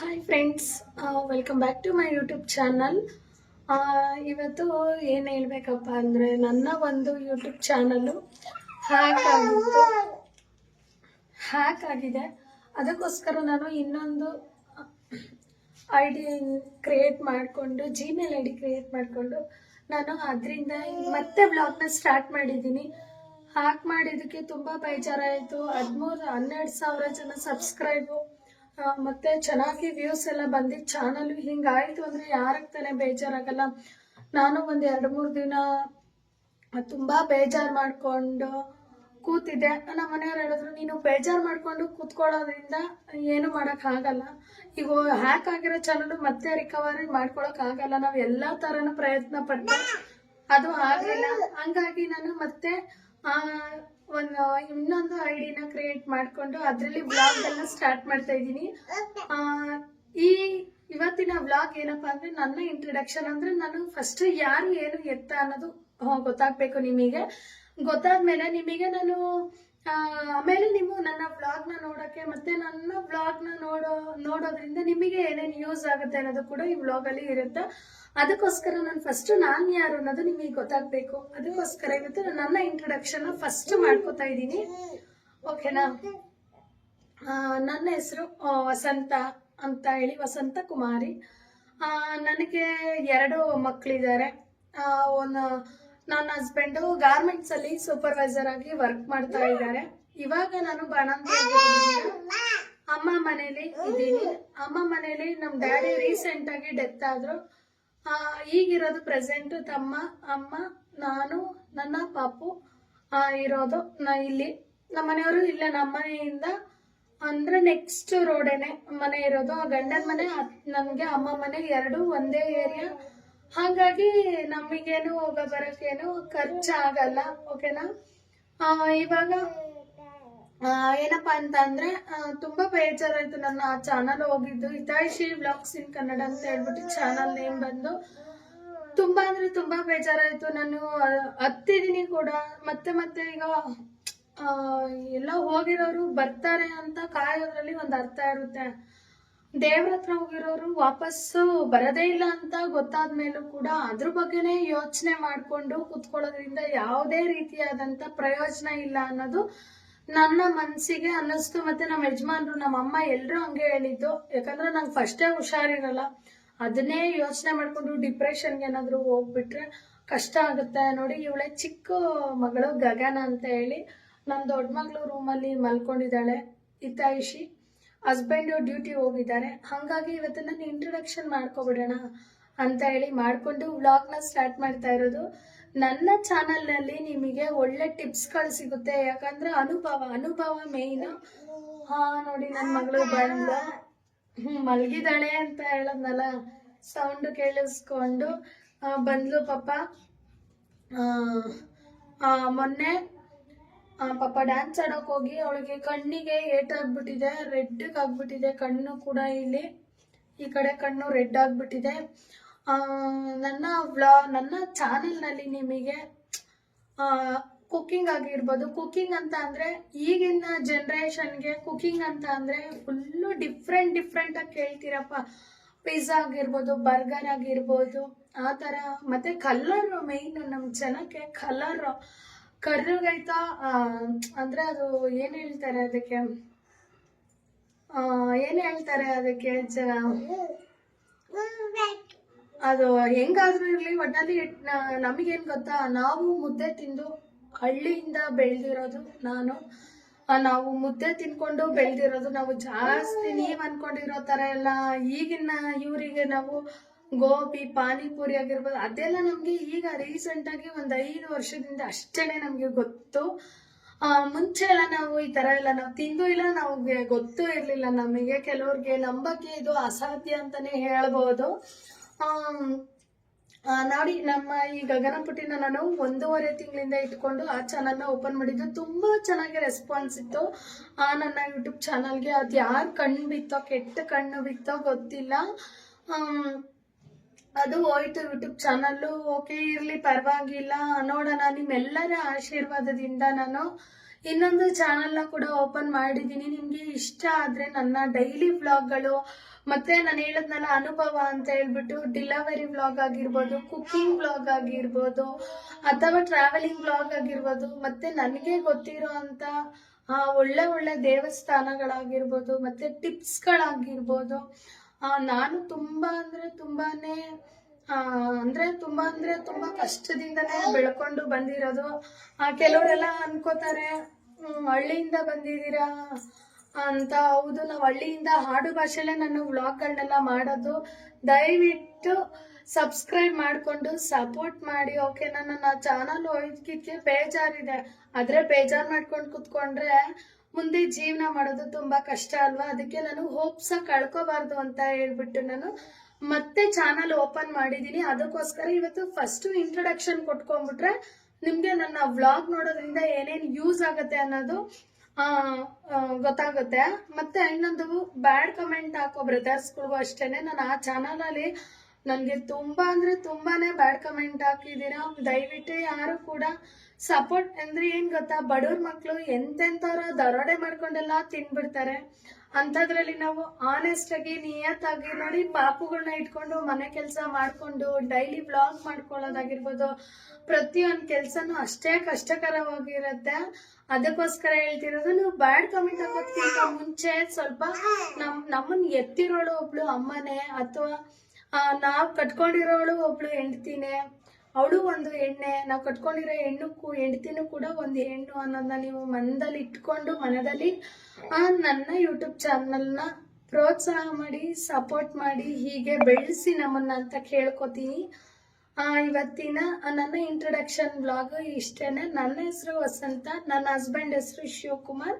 Hi friends welcome back to my YouTube channel ಇವತ್ತು ಏನು ಹೇಳಬೇಕಪ್ಪ ಅಂದರೆ ನನ್ನ ಒಂದು ಯೂಟ್ಯೂಬ್ ಚಾನಲ್ಲು ಹ್ಯಾಕ್ ಆಗಿತ್ತು. ಹ್ಯಾಕ್ ಆಗಿದೆ. ಅದಕ್ಕೋಸ್ಕರ ನಾನು ಇನ್ನೊಂದು ಐ ಡಿ ಕ್ರಿಯೇಟ್ ಮಾಡಿಕೊಂಡು ಜಿಮೇಲ್ ಐ ಡಿ ಕ್ರಿಯೇಟ್ ಮಾಡಿಕೊಂಡು ನಾನು ಅದರಿಂದ ಮತ್ತೆ ಬ್ಲಾಗ್ನ ಸ್ಟಾರ್ಟ್ ಮಾಡಿದ್ದೀನಿ. ಹ್ಯಾಕ್ ಮಾಡಿದ್ದಕ್ಕೆ ತುಂಬ ಬೇಜಾರಾಯಿತು. ಹದಿಮೂರು, ಹನ್ನೆರಡು ಸಾವಿರ ಜನ ಸಬ್ಸ್ಕ್ರೈಬು ಮತ್ತೆ ಚೆನ್ನಾಗಿ ವ್ಯೂಸ್ ಎಲ್ಲ ಬಂದು ಚಾನಲ್ ಹಿಂಗಾಯ್ತು ಅಂದ್ರೆ ಯಾರಿಗೆ ತಾನೇ ಬೇಜಾರಾಗಲ್ಲ. ನಾನು ಒಂದು ಎರಡು ಮೂರು ದಿನ ತುಂಬಾ ಬೇಜಾರು ಮಾಡ್ಕೊಂಡು ಕೂತಿದ್ದೆ. ನಮ್ಮ ಮನೆಯವ್ರು ಹೇಳಿದ್ರು ನೀನು ಬೇಜಾರು ಮಾಡ್ಕೊಂಡು ಕೂತ್ಕೊಳ್ಳೋದ್ರಿಂದ ಏನು ಮಾಡಕ್ ಆಗಲ್ಲ. ಈಗ ಹ್ಯಾಕ್ ಆಗಿರೋ ಚಾನಲ್ ಮತ್ತೆ ರಿಕವರಿ ಮಾಡ್ಕೊಳಕ್ ಆಗಲ್ಲ. ನಾವು ಎಲ್ಲಾ ತರನು ಪ್ರಯತ್ನ ಪಟ್ಟು ಅದು ಆಗಲಿಲ್ಲ. ಹಂಗಾಗಿ ನಾನು ಮತ್ತೆ ಆ, ಒಂದು ಇನ್ನೊಂದು ಐಡಿನ ಮಾಡ್ಕೊಂಡು ಅದರಲ್ಲಿ ಬ್ಲಾಗ್ ಎಲ್ಲ ಸ್ಟಾರ್ಟ್ ಮಾಡ್ತಾ ಇದ್ದೀನಿ. ಈ ಇವತ್ತಿನ ಬ್ಲಾಗ್ ಏನಪ್ಪಾ ಅಂದ್ರೆ ನನ್ನ ಇಂಟ್ರಡಕ್ಷನ್ ಅಂದ್ರೆ ನಾನು ಫಸ್ಟ್ ಯಾರು ಏನು ಎತ್ತ ಅನ್ನೋದು ಗೊತ್ತಾಗ್ಬೇಕು ನಿಮಗೆ. ಗೊತ್ತಾದ್ಮೇಲೆ ನಿಮಗೆ ನಾನು ಆಮೇಲೆ ನೀವು ನನ್ನ ಬ್ಲಾಗ್ನ ನೋಡಕ್ಕೆ ಮತ್ತೆ ನನ್ನ ಬ್ಲಾಗ್ನ ನೋಡೋ, ನೋಡೋದ್ರಿಂದ ನಿಮಗೆ ಏನೇನು ಯೂಸ್ ಆಗುತ್ತೆ ಅನ್ನೋದು ಕೂಡ ಈ ಬ್ಲಾಗ್ ಅಲ್ಲಿ ಇರುತ್ತೆ. ಅದಕ್ಕೋಸ್ಕರ ನಾನು ಫಸ್ಟ್ ನಾನು ಯಾರು ಅನ್ನೋದು ನಿಮಗೆ ಗೊತ್ತಾಗ್ಬೇಕು. ಅದಕ್ಕೋಸ್ಕರ ಇವತ್ತು ನಾನು ನನ್ನ ಇಂಟ್ರೊಡಕ್ಷನ್ನ ಫಸ್ಟ್ ಮಾಡ್ಕೋತಾ ಇದ್ದೀನಿ. ಓಕೆನಾ ನನ್ನ ಹೆಸರು ವಸಂತ ಅಂತ ಹೇಳಿ, ವಸಂತ ಕುಮಾರಿ. ನನಗೆ ಎರಡು ಮಕ್ಕಳಿದ್ದಾರೆ ಒಂದು, ನನ್ನ ಹಸ್ಬೆಂಡು ಗಾರ್ಮೆಂಟ್ಸಲ್ಲಿ ಸೂಪರ್ವೈಸರ್ ಆಗಿ ವರ್ಕ್ ಮಾಡ್ತಾ ಇದ್ದಾರೆ. ಇವಾಗ ನಾನು ಬಾಣಂತಿ ಅಮ್ಮ ಮನೇಲಿ ಇದ್ದೀನಿ. ಅಮ್ಮ ಮನೇಲಿ ನಮ್ಮ ಡ್ಯಾಡಿ ರೀಸೆಂಟ್ ಆಗಿ ಡೆತ್ ಆದ್ರು. ಈಗಿರೋದು ಪ್ರೆಸೆಂಟ್ ತಮ್ಮ, ಅಮ್ಮ, ನಾನು, ನನ್ನ ಪಾಪು ಇರೋದು ನಾ ಇಲ್ಲಿ. ನಮ್ಮ ಮನೆಯವರು ಇಲ್ಲ ನಮ್ಮ ಮನೆಯಿಂದ ಅಂದ್ರೆ ನೆಕ್ಸ್ಟ್ ರೋಡೇನೆ ಮನೆ ಇರೋದು. ಆ ಗಂಡನ ಮನೆ ನನಗೆ ಅಮ್ಮ ಮನೆ ಎರಡು ಒಂದೇ ಏರಿಯಾ ಹಾಗಾಗಿ ನಮಗೇನು ಹೋಗ ಬರೋಕ್ಕೇನು ಖರ್ಚಾಗಲ್ಲ ಓಕೆನಾ ಆ, ಇವಾಗ ಆ, ಏನಪ್ಪಾ ಅಂತ ಅಂದ್ರೆ ಆ, ತುಂಬಾ ಬೇಜಾರಾಯ್ತು ನನ್ನ ಚಾನಲ್ ಹೋಗಿದ್ದು. ಹಿತಾಯಿಷಿ ಬ್ಲಾಗ್ಸ್ ಇನ್ ಕನ್ನಡ ಅಂತ ಹೇಳ್ಬಿಟ್ಟು ಚಾನಲ್ ನೇಮ್ ಬಂದು. ತುಂಬಾ ಅಂದ್ರೆ ತುಂಬಾ ಬೇಜಾರಾಯ್ತು. ನಾನು ಆ, ಹತ್ತಿದೀನಿ ಕೂಡ. ಮತ್ತೆ ಮತ್ತೆ ಈಗ ಆ, ಎಲ್ಲ ಹೋಗಿರೋರು ಬರ್ತಾರೆ ಅಂತ ಕಾಯೋದ್ರಲ್ಲಿ ಒಂದು ಅರ್ಥ ಇರುತ್ತೆ. ದೇವ್ರ ಹತ್ರ ಹೋಗಿರೋರು ವಾಪಸ್ಸು ಬರದೇ ಇಲ್ಲ ಅಂತ ಗೊತ್ತಾದ ಮೇಲೂ ಕೂಡ ಅದ್ರ ಬಗ್ಗೆನೇ ಯೋಚನೆ ಮಾಡ್ಕೊಂಡು ಕೂತ್ಕೊಳ್ಳೋದ್ರಿಂದ ಯಾವುದೇ ರೀತಿಯಾದಂಥ ಪ್ರಯೋಜನ ಇಲ್ಲ ಅನ್ನೋದು ನನ್ನ ಮನಸ್ಸಿಗೆ ಅನ್ನಿಸ್ತು ಮತ್ತೆ ನಮ್ಮ ಯಜಮಾನ್ರು, ನಮ್ಮ ಅಮ್ಮ ಎಲ್ಲರೂ ಹಂಗೆ ಹೇಳಿದ್ದು. ಯಾಕಂದ್ರೆ ನಂಗೆ ಫಸ್ಟೇ ಹುಷಾರಿರಲ್ಲ. ಅದನ್ನೇ ಯೋಚನೆ ಮಾಡ್ಕೊಂಡು ಡಿಪ್ರೆಷನ್ಗೆ ಏನಾದರೂ ಹೋಗ್ಬಿಟ್ರೆ ಕಷ್ಟ ಆಗುತ್ತೆ. ನೋಡಿ, ಇವಳೆ ಚಿಕ್ಕ ಮಗಳು ಗಗನ ಅಂತ ಹೇಳಿ ನನ್ನ ದೊಡ್ಡ ಮಗಳು ರೂಮಲ್ಲಿ ಮಲ್ಕೊಂಡಿದ್ದಾಳೆ, ಹಿತಾಯಿಷಿ. ಹಸ್ಬೆಂಡು ಡ್ಯೂಟಿ ಹೋಗಿದ್ದಾರೆ. ಹಾಗಾಗಿ ಇವತ್ತು ನಾನು ಇಂಟ್ರೊಡಕ್ಷನ್ ಮಾಡ್ಕೊಬಿಡೋಣ ಅಂತ ಹೇಳಿ ಮಾಡಿಕೊಂಡು ವ್ಲಾಗ್ನ ಸ್ಟಾರ್ಟ್ ಮಾಡ್ತಾ ಇರೋದು. ನನ್ನ ಚಾನಲ್ನಲ್ಲಿ ನಿಮಗೆ ಒಳ್ಳೆ ಟಿಪ್ಸ್ಗಳು ಸಿಗುತ್ತೆ. ಯಾಕಂದರೆ ಅನುಭವ ಅನುಭವ ಮೇಯ್ನು ಹಾ, ನೋಡಿ ನನ್ನ ಮಗಳು ಬಂದ ಮಲಗಿದಾಳೆ ಅಂತ ಹೇಳದ್ನಲ್ಲ ಸೌಂಡ್ ಕೇಳಿಸ್ಕೊಂಡು ಬಂದಲು ಪಾಪ. ಮೊನ್ನೆ ಪಾಪ ಡ್ಯಾನ್ಸ್ ಆಡೋಕ್ ಹೋಗಿ ಅವಳಿಗೆ ಕಣ್ಣಿಗೆ ಏಟಾಗ್ಬಿಟ್ಟಿದೆ ರೆಡ್ ಆಗ್ಬಿಟ್ಟಿದೆ, ಕಣ್ಣು ಕೂಡ ಇಲ್ಲಿ. ಈ ಕಡೆ ಕಣ್ಣು ರೆಡ್ ಆಗಿಬಿಟ್ಟಿದೆ. ನನ್ನ ವ್ಲಾ ನನ್ನ ಚಾನೆಲ್ನಲ್ಲಿ ನಿಮಗೆ ಕುಕ್ಕಿಂಗ್ ಆಗಿರ್ಬೋದು. ಕುಕ್ಕಿಂಗ್ ಅಂತ ಅಂದರೆ ಈಗಿನ ಜನ್ರೇಷನ್ಗೆ ಕುಕ್ಕಿಂಗ್ ಅಂತ ಅಂದರೆ ಫುಲ್ಲು ಡಿಫ್ರೆಂಟ್ ಡಿಫ್ರೆಂಟಾಗಿ ಕೇಳ್ತೀರಪ್ಪ. ಪಿಜ್ಜಾ ಆಗಿರ್ಬೋದು ಬರ್ಗರ್ ಆಗಿರ್ಬೋದು, ಆ ಥರ. ಮತ್ತೆ ಕಲರ್ ಮೇಯ್ನು ನಮ್ಮ ಜನಕ್ಕೆ ಕಲರ್ ಕರ್ರಗೈತಾ ಅಂದ್ರೆ ಅದು ಏನ್ ಹೇಳ್ತಾರೆ ಅದಕ್ಕೆ? ಏನ್ ಹೇಳ್ತಾರೆ ಅದಕ್ಕೆ? ಜ, ಅದು ಹೆಂಗಾದ್ರೂ ಇರ್ಲಿ ಒಟ್ಟಲ್ಲಿ ನಮಗೇನ್ ಗೊತ್ತಾ? ನಾವು ಮುದ್ದೆ ತಿಂದು ಹಳ್ಳಿಯಿಂದ ಬೆಳೆದಿರೋದು ನಾನು. ನಾವು ಮುದ್ದೆ ತಿನ್ಕೊಂಡು ಬೆಳೆದಿರೋದು, ನಾವು ಜಾಸ್ತಿ ನೀವ್ ಅನ್ಕೊಂಡಿರೋ ತರ ಎಲ್ಲ ಈಗಿನ ಇವರಿಗೆ ನಾವು ಗೋಬಿ, ಪಾನಿಪುರಿ ಆಗಿರ್ಬೋದು, ಅದೆಲ್ಲ ನಮಗೆ ಈಗ ರೀಸೆಂಟ್ ಆಗಿ ಒಂದ್ ಐದು ವರ್ಷದಿಂದ ಅಷ್ಟೇನೆ ನಮಗೆ ಗೊತ್ತು. ಮುಂಚೆ ಎಲ್ಲ ನಾವು ಈ ತರ ಎಲ್ಲ ನಾವು ತಿಂದು ಇಲ್ಲ, ನಮಗೆ ಗೊತ್ತೂ ಇರಲಿಲ್ಲ. ನಮಗೆ ಕೆಲವ್ರಿಗೆ ನಂಬಕ್ಕೆ ಇದು ಅಸಾಧ್ಯ ಅಂತಲೇ ಹೇಳ್ಬೋದು. ನೋಡಿ, ನಮ್ಮ ಈ ಗಗನಪುಟ್ಟಿನ ನಾನು ಒಂದೂವರೆ ತಿಂಗಳಿಂದ ಇಟ್ಕೊಂಡು ಆ ಚಾನಲ್ನ ಓಪನ್ ಮಾಡಿದ್ದು. ತುಂಬಾ ಚೆನ್ನಾಗಿ ರೆಸ್ಪಾನ್ಸ್ ಇತ್ತು. ಆ, ನನ್ನ ಯೂಟ್ಯೂಬ್ ಚಾನಲ್ಗೆ ಅದು ಯಾರು ಕಣ್ಣು ಬಿತ್ತೋ, ಕೆಟ್ಟ ಕಣ್ಣು ಬಿತ್ತೋ ಗೊತ್ತಿಲ್ಲ. ಅದು ಹೋಯ್ತು ಯೂಟ್ಯೂಬ್ ಚಾನಲ್ಲು. ಓಕೆ ಇರಲಿ ಪರವಾಗಿಲ್ಲ. ನೋಡೋಣ ನಿಮ್ಮೆಲ್ಲರ ಆಶೀರ್ವಾದದಿಂದ ನಾನು ಇನ್ನೊಂದು ಚಾನಲ್ನ ಕೂಡ ಓಪನ್ ಮಾಡಿದ್ದೀನಿ. ನಿಮಗೆ ಇಷ್ಟ ಆದರೆ ನನ್ನ ಡೈಲಿ ವ್ಲಾಗ್ಗಳು ಮತ್ತೆ ನಾನು ಹೇಳದ್ನಲ್ಲ ಅನುಭವ ಅಂತ ಹೇಳ್ಬಿಟ್ಟು ಡಿಲವರಿ ವ್ಲಾಗ್ ಆಗಿರ್ಬೋದು ಕುಕ್ಕಿಂಗ್ ವ್ಲಾಗ್ ಆಗಿರ್ಬೋದು ಅಥವಾ ಟ್ರಾವೆಲಿಂಗ್ ವ್ಲಾಗ್ ಆಗಿರ್ಬೋದು ಮತ್ತೆ ನನಗೆ ಗೊತ್ತಿರೋ ಆ, ಒಳ್ಳೆ ಒಳ್ಳೆ ದೇವಸ್ಥಾನಗಳಾಗಿರ್ಬೋದು ಮತ್ತೆ ಟಿಪ್ಸ್ಗಳಾಗಿರ್ಬೋದು ನಾನು ತುಂಬಾ ಅಂದ್ರೆ ತುಂಬಾನೇ ಆ, ಅಂದ್ರೆ ತುಂಬಾ ಅಂದ್ರೆ ತುಂಬಾ ಕಷ್ಟದಿಂದನೇ ಬೆಳ್ಕೊಂಡು ಬಂದಿರೋದು. ಆ, ಕೆಲವರೆಲ್ಲ ಅನ್ಕೋತಾರೆ ಹಳ್ಳಿಯಿಂದ ಬಂದಿದ್ದೀರಾ ಅಂತ. ಹೌದು ನಾವು ಹಳ್ಳಿಯಿಂದ ಹಾಡು ಭಾಷೆಲೆ ನಾನು ವ್ಲಾಗ್ಗಳನ್ನೆಲ್ಲ ಮಾಡೋದು. ದಯವಿಟ್ಟು ಸಬ್ಸ್ಕ್ರೈಬ್ ಮಾಡಿಕೊಂಡು ಸಪೋರ್ಟ್ ಮಾಡಿ ಓಕೆ? ನನ್ನ ಚಾನಲ್ ಹೋಯ್ದಕ್ಕೆ ಬೇಜಾರಿದೆ. ಆದರೆ ಬೇಜಾರು ಮಾಡ್ಕೊಂಡು ಕುತ್ಕೊಂಡ್ರೆ ಮುಂದೆ ಜೀವನ ಮಾಡೋದು ತುಂಬಾ ಕಷ್ಟ ಅಲ್ವಾ? ಅದಕ್ಕೆ ನಾನು ಹೋಪ್ಸ ಕಳ್ಕೋಬಾರ್ದು ಅಂತ ಹೇಳ್ಬಿಟ್ಟು ನಾನು ಮತ್ತೆ ಚಾನಲ್ ಓಪನ್ ಮಾಡಿದ್ದೀನಿ ಅದಕ್ಕೋಸ್ಕರ ಇವತ್ತು ಫಸ್ಟ್ ಇಂಟ್ರೊಡಕ್ಷನ್ ಕೊಟ್ಕೊಂಡ್ಬಿಟ್ರೆ ನಿಮಗೆ ನನ್ನ ವ್ಲಾಗ್ ನೋಡೋದ್ರಿಂದ ಏನೇನು ಯೂಸ್ ಆಗುತ್ತೆ ಅನ್ನೋದು ಗೊತ್ತಾಗುತ್ತೆ. ಮತ್ತೆ ಇನ್ನೊಂದು ಬ್ಯಾಡ್ ಕಮೆಂಟ್ ಹಾಕೋ ಬ್ರದರ್ಸ್ಗಳಿಗೂ ಅಷ್ಟೇನೆ. ನಾನು ಆ ಚಾನಲಲ್ಲಿ ನನಗೆ ತುಂಬ ಅಂದರೆ ತುಂಬಾ ಬ್ಯಾಡ್ ಕಮೆಂಟ್ ಹಾಕಿದ್ದೀರಾ. ದಯವಿಟ್ಟು ಯಾರು ಕೂಡ ಸಪೋರ್ಟ್ ಅಂದರೆ ಏನು ಗೊತ್ತಾ? ಬಡವ್ರ ಮಕ್ಕಳು ಎಂತೆಂಥವ್ರು ದರೋಡೆ ಮಾಡ್ಕೊಂಡೆಲ್ಲ ತಿನ್ಬಿಡ್ತಾರೆ. ಅಂಥದ್ರಲ್ಲಿ ನಾವು ಆನೆಸ್ಟಾಗಿ ನಿಯತ್ತಾಗಿ ನೋಡಿ ಪಾಪುಗಳನ್ನ ಇಟ್ಕೊಂಡು ಮನೆ ಕೆಲಸ ಮಾಡಿಕೊಂಡು ಡೈಲಿ ಬ್ಲಾಗ್ ಮಾಡ್ಕೊಳ್ಳೋದಾಗಿರ್ಬೋದು, ಪ್ರತಿಯೊಂದು ಕೆಲಸನೂ ಅಷ್ಟೇ ಕಷ್ಟಕರವಾಗಿರುತ್ತೆ. ಅದಕ್ಕೋಸ್ಕರ ಹೇಳ್ತಿರೋದು, ನೀವು ಬ್ಯಾಡ್ ಕಮೆಂಟ್ ಹಾಕೋದ್ಕಿಂತ ಮುಂಚೆ ಸ್ವಲ್ಪ ನಮ್ಮ ನಮ್ಮನ್ನು ಎತ್ತಿರೋಳು ಒಬ್ಳು ಅಮ್ಮನೇ ಅಥವಾ ನಾವು ಕಟ್ಕೊಂಡಿರೋಳು ಒಬ್ಳು ಹೆಂಡ್ತಿನೇ, ಅವಳು ಒಂದು ಎಣ್ಣೆ ನಾವು ಕಟ್ಕೊಂಡಿರೋ ಹೆಣ್ಣು ಹೆಂಡ್ತಿನೂ ಕೂಡ ಒಂದು ಹೆಣ್ಣು ಅನ್ನೋದನ್ನ ನೀವು ಮನದಲ್ಲಿ ಇಟ್ಕೊಂಡು ಮನದಲ್ಲಿ ನನ್ನ ಯೂಟ್ಯೂಬ್ ಚಾನಲ್ನ ಪ್ರೋತ್ಸಾಹ ಮಾಡಿ ಸಪೋರ್ಟ್ ಮಾಡಿ, ಹೀಗೆ ಬೆಳೆಸಿ ನಮ್ಮನ್ನ ಅಂತ ಕೇಳ್ಕೊತೀನಿ. ಇವತ್ತಿನ ನನ್ನ ಇಂಟ್ರೊಡಕ್ಷನ್ ಬ್ಲಾಗ್ ಇಷ್ಟೇನೆ. ನನ್ನ ಹೆಸರು ವಸಂತ, ನನ್ನ ಹಸ್ಬೆಂಡ್ ಹೆಸರು ಶಿವಕುಮಾರ್.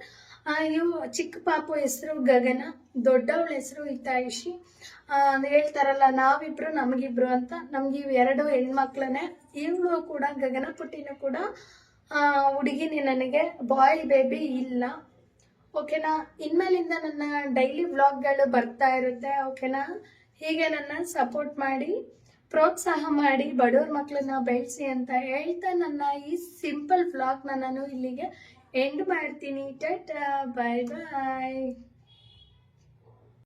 ಇವು ಚಿಕ್ಕ ಪಾಪು ಹೆಸರು ಗಗನ, ದೊಡ್ಡವಳ ಹೆಸರು ಹಿತಾಯಿಷಿ. ಹೇಳ್ತಾರಲ್ಲ, ನಾವಿಬ್ರು, ನಮಗಿಬ್ರು ಅಂತ. ನಮ್ಗೆ ಇವ್ ಎರಡು ಹೆಣ್ಮಕ್ಳನ್ನೇ, ಇವಳು ಕೂಡ, ಗಗನ ಪುಟ್ಟಿನೂ ಕೂಡ ಹುಡುಗಿನೇ ನನಗೆ ಬಾಯ್ ಬೇಬಿ ಇಲ್ಲ. ಓಕೆನಾ ಇನ್ಮೇಲಿಂದ ನನ್ನ ಡೈಲಿ ವ್ಲಾಗ್ಗಳು ಬರ್ತಾ ಇರುತ್ತೆ ಓಕೆನಾ ಹೀಗೆ ನನ್ನ ಸಪೋರ್ಟ್ ಮಾಡಿ, ಪ್ರೋತ್ಸಾಹ ಮಾಡಿ, ಬಡವ್ರ ಮಕ್ಕಳನ್ನ ಬೆಳೆಸಿ ಅಂತ ಹೇಳ್ತಾ ನನ್ನ ಈ ಸಿಂಪಲ್ ವ್ಲಾಗ್ನ ನಾನು ಇಲ್ಲಿಗೆ ಎಂಡ್ ಮಾಡ್ತೀನಿ. ಟಟ್ ಬಾಯ್ ಬಾಯ್